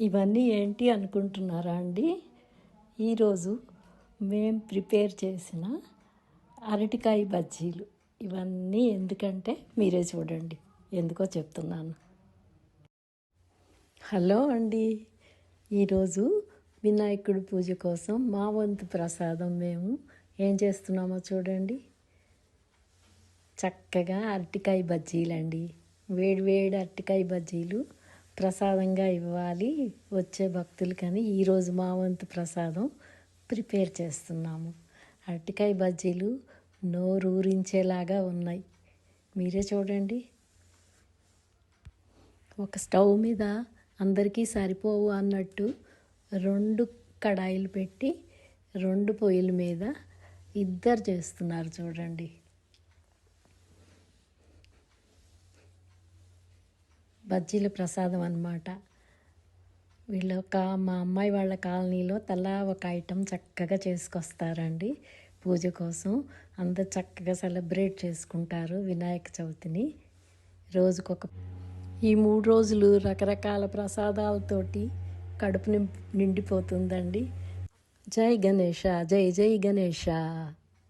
ఇవన్నీ ఏంటి అనుకుంటున్నారా అండి? ఈరోజు మేం ప్రిపేర్ చేసిన అరటికాయ బజ్జీలు. ఇవన్నీ ఎందుకంటే మీరే చూడండి. ఎందుకో చెప్తున్నాను. హలో అండి. ఈరోజు వినాయకుడి పూజ కోసం మా వంతు ప్రసాదం మేము ఏం చేస్తున్నామో చూడండి. చక్కగా అరటికాయ బజ్జీలండి. వేడి వేడి అరటికాయ బజ్జీలు ప్రసాదంగా ఇవ్వాలి వచ్చే భక్తులకని ఈరోజు మా వంతు ప్రసాదం ప్రిపేర్ చేస్తున్నాము. అరటికాయ బజ్జీలు నోరూరించేలాగా ఉన్నాయి. మీరే చూడండి. ఒక స్టవ్ మీద అందరికీ సరిపోవు అన్నట్టు రెండు కడాయిలు పెట్టి రెండు పొయ్యిల మీద ఇద్దరు చేస్తున్నారు చూడండి. బజ్జీల ప్రసాదం అన్నమాట. వీళ్ళ ఒక మా అమ్మాయి వాళ్ళ కాలనీలో తలా ఒక ఐటెం చక్కగా చేసుకొస్తారండి పూజ కోసం. అందరు చక్కగా సెలబ్రేట్ చేసుకుంటారు వినాయక చవితిని. రోజుకొక ఈ మూడు రోజులు రకరకాల ప్రసాదాలతోటి కడుపు నింపు నిండిపోతుందండి. జై గణేష జై జై గణేష.